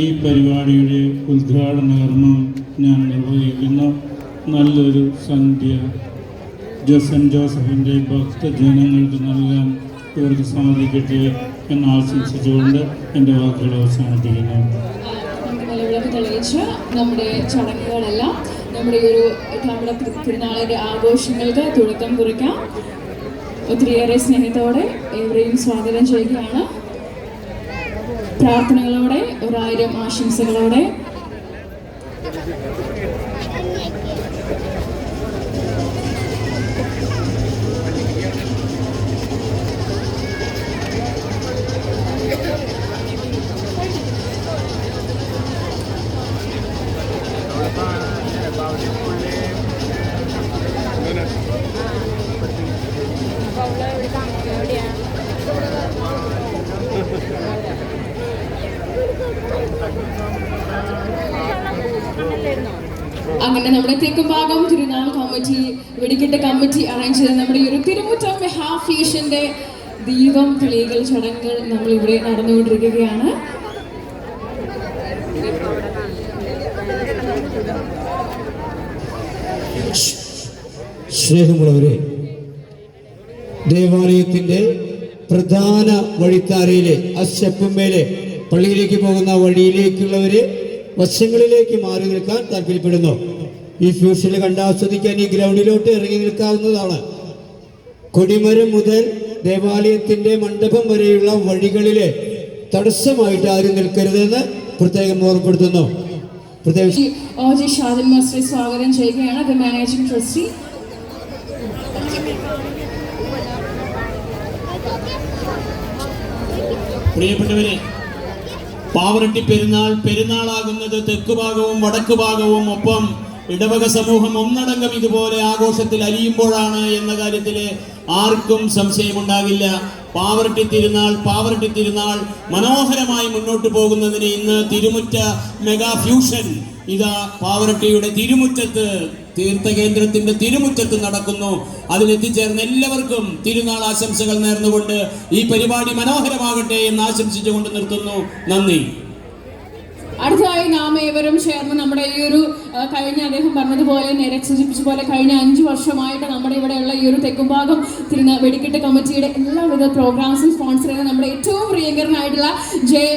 ഈ പരിപാടിയുടെ ഉദ്ഘാടന കർമ്മം ഞാൻ നിർവഹിക്കുന്നു നല്ലൊരു സന്ധ്യ. ജസൻ ജോസഫിന്റെ ഭക്തജനങ്ങൾക്ക് നൽകാൻ ഇവർക്ക് സാധിക്കട്ടെ എന്ന് ആശംസിച്ചുകൊണ്ട് എന്റെ വാക്കുകൾ അവസാനിപ്പിക്കുന്നു. നമ്മുടെ ചടങ്ങുകളെല്ലാം നമ്മുടെ ഒരു തിരുനാളിന്റെ ആഘോഷങ്ങൾക്ക് തുടക്കം കുറിക്കാം. ഒത്തിരിയേറെ സ്നേഹത്തോടെ ഏവരെയും സ്വാഗതം ചെയ്യുകയാണ്. പ്രാർത്ഥനകളോടെ ഒരായിരം ആശംസകളോടെ. അങ്ങനെ നമ്മുടെ തെക്കുംഭാഗം തിരുനാൾ കമ്മിറ്റി വെടിക്കെട്ട് കമ്മിറ്റി അറേഞ്ച് ചെയ്ത നമ്മുടെ ഈ ഒരു തിരുമുറ്റം ഹാഫ് ഏഷ്യന്റെ ദീപം തെളിയിക്കൽ ചടങ്ങുകൾ നമ്മൾ ഇവിടെ നടന്നുകൊണ്ടിരിക്കുകയാണ്. സ്നേഹമുള്ളവരെ ദേവാലയത്തിന്റെ പ്രധാന വഴിത്താരയിലെ ആ പള്ളിയിലേക്ക് പോകുന്ന വഴിയിലേക്കുള്ളവര് വശങ്ങളിലേക്ക് മാറി നിൽക്കാൻ താല്പര്യപ്പെടുന്നു. ഈ ഫ്യൂഷനിൽ കണ്ട് ആസ്വദിക്കാൻ ഈ ഗ്രൗണ്ടിലോട്ട് ഇറങ്ങി നിൽക്കാവുന്നതാണ്. കൊടിമരം മുതൽ ദേവാലയത്തിന്റെ മണ്ഡപം വരെയുള്ള വഴികളിലെ തടസ്സമായിട്ട് ആരും നിൽക്കരുതെന്ന് പ്രത്യേകം ഓർമ്മപ്പെടുത്തുന്നു. പ്രത്യേകിച്ച് ഒ ജി ഷാദിൻ മാസ്റ്ററെ സ്വാഗതം ചെയ്യുകയാണ്. ദ മാനേജിംഗ് ട്രസ്റ്റി പ്രിയപ്പെട്ടവരെ പാവറട്ടി പെരുന്നാൾ പെരുന്നാളാകുന്നത് തെക്ക് ഭാഗവും വടക്ക് ഭാഗവും ഒപ്പം ഇടവക സമൂഹം ഒന്നടങ്കം ഇതുപോലെ ആഘോഷത്തിൽ അലിയുമ്പോഴാണ് എന്ന കാര്യത്തിൽ ആർക്കും സംശയമുണ്ടാകില്ല. പാവറട്ടി തിരുനാൾ പാവറട്ടി തിരുനാൾ മനോഹരമായി മുന്നോട്ട് പോകുന്നതിന് ഇന്ന് തിരുമുറ്റ മെഗാ ഫ്യൂഷൻ ഇതാ പാവറട്ടിയുടെ തിരുമുറ്റത്ത് തീർത്ഥകേന്ദ്രത്തിന്റെ തിരുമുറ്റത്ത് നടക്കുന്നു. അതിലെത്തിച്ചേർന്ന എല്ലാവർക്കും തിരുനാൾ ആശംസകൾ നേർന്നുകൊണ്ട് ഈ പരിപാടി മനോഹരമാകട്ടെ എന്ന് ആശംസിച്ചുകൊണ്ട് നിർത്തുന്നു. നന്ദി. അടുത്തതായി നാം ഏവരും ചേർന്ന് നമ്മുടെ ഈ ഒരു കഴിഞ്ഞ അദ്ദേഹം പറഞ്ഞതുപോലെ നേരെ സൂചിപ്പിച്ച പോലെ കഴിഞ്ഞ അഞ്ച് വർഷമായിട്ട് നമ്മുടെ ഇവിടെയുള്ള ഈ ഒരു തെക്കുംഭാഗം തിരുന്ന വെടിക്കെട്ട് കമ്മിറ്റിയുടെ എല്ലാവിധ പ്രോഗ്രാംസും സ്പോൺസർ ചെയ്യുന്ന നമ്മുടെ ഏറ്റവും പ്രിയങ്കരനായിട്ടുള്ള ജെ എം